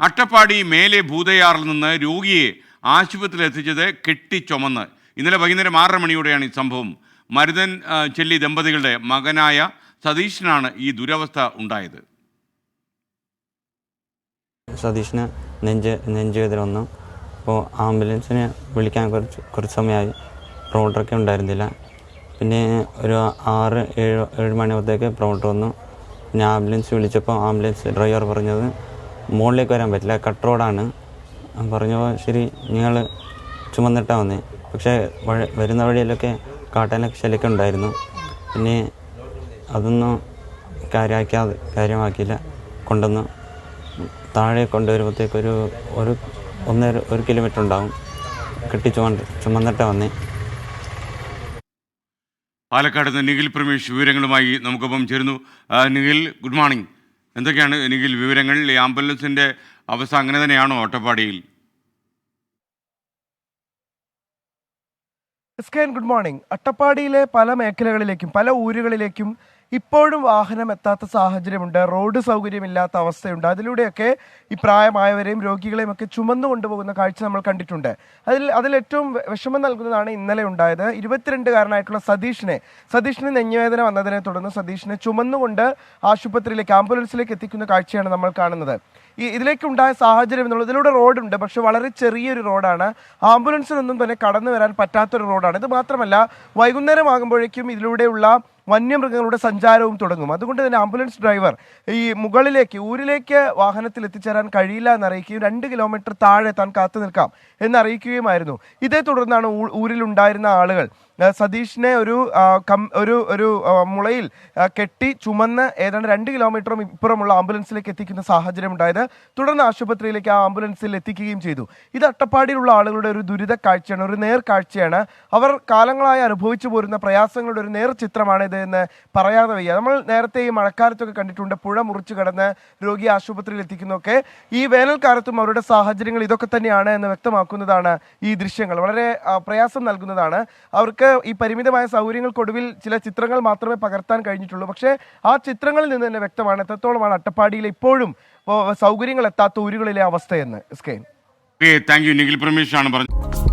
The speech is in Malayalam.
അട്ടപ്പാടി മേലെ ഭൂതയാറിൽ നിന്ന് രോഗിയെ ആശുപത്രിയിൽ എത്തിച്ചത് കെട്ടിച്ചുമന്ന്. ഇന്നലെ വൈകുന്നേരം ആറര മണിയോടെയാണ് ഈ സംഭവം. മരുതൻ ചെല്ലി ദമ്പതികളുടെ മകനായ സതീഷിനാണ് ഈ ദുരവസ്ഥ ഉണ്ടായത്. സതീഷിന് നെഞ്ച് നെഞ്ചുവേദന വന്നു. അപ്പോൾ ആംബുലൻസിനെ വിളിക്കാൻ കുറച്ച് കുറച്ച് സമയമായി. പ്രൗഡറൊക്കെ ഉണ്ടായിരുന്നില്ല. പിന്നെ ഒരു ആറ് ഏഴ് ഏഴ് മണിയാകുമ്പോഴത്തേക്ക് പ്രൗഡർ വന്നു. പിന്നെ ആംബുലൻസ് വിളിച്ചപ്പോൾ ആംബുലൻസ് ഡ്രൈവർ പറഞ്ഞത് മുകളിലേക്ക് വരാൻ പറ്റില്ല. കട്ട് റോഡാണ്. പറഞ്ഞപ്പോൾ ശരി നിങ്ങൾ ചുമന്നിട്ടാ വന്നേ. പക്ഷേ വരുന്ന വഴിയിലൊക്കെ കാട്ടാനൊക്കെ ശല്യമൊക്കെ ഉണ്ടായിരുന്നു. പിന്നെ അതൊന്നും കാര്യമാക്കാതെ കാര്യമാക്കിയില്ല. കൊണ്ടുവന്ന് താഴെ കൊണ്ടുവരുമ്പോഴത്തേക്ക് ഒരു ഒരു ഒന്നര ഒരു കിലോമീറ്റർ ഉണ്ടാവും. കെട്ടി ചുമണ്ട് ചുമന്നിട്ടാ വന്നേ. പാലക്കാട് നിന്ന് നിഖിൽ പ്രമേഷ് വിവരങ്ങളുമായി നമുക്കൊപ്പം ചേരുന്നു. Nikhil good morning. എന്തൊക്കെയാണ് എനിക്ക് വിവരങ്ങൾ? ഈ ആംബുലൻസിന്റെ അവസ്ഥ അങ്ങനെ തന്നെയാണോ അട്ടപ്പാടിയിൽ എസ്കേൻ ഗുഡ് മോർണിംഗ്. അട്ടപ്പാടിയിലെ പല മേഖലകളിലേക്കും പല ഊരുകളിലേക്കും ഇപ്പോഴും വാഹനം എത്താത്ത സാഹചര്യമുണ്ട്. റോഡ് സൗകര്യമില്ലാത്ത അവസ്ഥയുണ്ട്. അതിലൂടെയൊക്കെ ഈ പ്രായമായവരെയും രോഗികളെയും ഒക്കെ ചുമന്നു കൊണ്ടുപോകുന്ന കാഴ്ച നമ്മൾ കണ്ടിട്ടുണ്ട്. അതിൽ അതിൽ ഏറ്റവും വെ- വിഷമം നൽകുന്നതാണ് ഇന്നലെ ഉണ്ടായത്. ഇരുപത്തിരണ്ടുകാരനായിട്ടുള്ള സതീഷിനെ സതീഷിന് നെഞ്ഞുവേദന വന്നതിനെ തുടർന്ന് സതീഷിനെ ചുമന്നുകൊണ്ട് ആശുപത്രിയിലേക്ക് ആംബുലൻസിലേക്ക് എത്തിക്കുന്ന കാഴ്ചയാണ് നമ്മൾ കാണുന്നത്. ഈ ഇതിലേക്കുണ്ടായ സാഹചര്യം എന്നുള്ളത് ഇതിലൂടെ റോഡുണ്ട് പക്ഷെ വളരെ ചെറിയൊരു റോഡാണ്. ആംബുലൻസിനൊന്നും തന്നെ കടന്നു വരാൻ പറ്റാത്തൊരു റോഡാണ്. ഇത് മാത്രമല്ല വൈകുന്നേരം ആകുമ്പോഴേക്കും ഇതിലൂടെയുള്ള വന്യമൃഗങ്ങളുടെ സഞ്ചാരവും തുടങ്ങും. അതുകൊണ്ട് തന്നെ ആംബുലൻസ് ഡ്രൈവർ ഈ മുകളിലേക്ക് ഊരിലേക്ക് വാഹനത്തിൽ എത്തിച്ചേരാൻ കഴിയില്ല എന്നറിയിക്കുകയും രണ്ട് കിലോമീറ്റർ താഴെ താൻ കാത്തു നിൽക്കാം എന്നറിയിക്കുകയുമായിരുന്നു. ഇതേ തുടർന്നാണ് ഊരിലുണ്ടായിരുന്ന ആളുകൾ. സതീഷിനെ ഒരു കം- ഒരു ഒരു മുളയിൽ കെട്ടി ചുമന്ന് ഏതാണ്ട് രണ്ട് കിലോമീറ്ററും ഇപ്പുറമുള്ള ആംബുലൻസിലേക്ക് എത്തിക്കുന്ന സാഹചര്യം ഉണ്ടായത് തുടർന്ന് ആശുപത്രിയിലേക്ക് ആ ആംബുലൻസിൽ എത്തിക്കുകയും ചെയ്തു. ഇത് അട്ടപ്പാടിയിലുള്ള ആളുകളുടെ ഒരു ദുരിത കാഴ്ചയാണ് ഒരു നേർ കാഴ്ചയാണ്. അവർ കാലങ്ങളായി അനുഭവിച്ചു പോരുന്ന പ്രയാസങ്ങളുടെ ഒരു നേർ ചിത്രമാണ് ഇത് എന്ന് പറയാതെ വയ്യ. നമ്മൾ നേരത്തെ ഈ മഴക്കാലത്തൊക്കെ കണ്ടിട്ടുണ്ട് പുഴ മുറിച്ചു കടന്ന് രോഗി ആശുപത്രിയിൽ എത്തിക്കുന്നൊക്കെ ഈ വേനൽക്കാലത്തും അവരുടെ സാഹചര്യങ്ങൾ ഇതൊക്കെ തന്നെയാണ് എന്ന് വ്യക്തമാക്കുന്നതാണ് ഈ ദൃശ്യങ്ങൾ. വളരെ പ്രയാസം നൽകുന്നതാണ്. അവർക്ക് ഈ പരിമിതമായ സൗകര്യങ്ങൾക്കൊടുവിൽ ചില ചിത്രങ്ങൾ മാത്രമേ പകർത്താൻ കഴിഞ്ഞിട്ടുള്ളൂ. പക്ഷേ ആ ചിത്രങ്ങളിൽ നിന്ന് തന്നെ വ്യക്തമാണ് എത്രത്തോളമാണ് അട്ടപ്പാടിയിൽ ഇപ്പോഴും സൗകര്യങ്ങൾ എത്താത്ത ഊരുകളിലെ അവസ്ഥയെന്ന്. Okay thank you Nikhil Pramesh ആണ് പറഞ്ഞത്.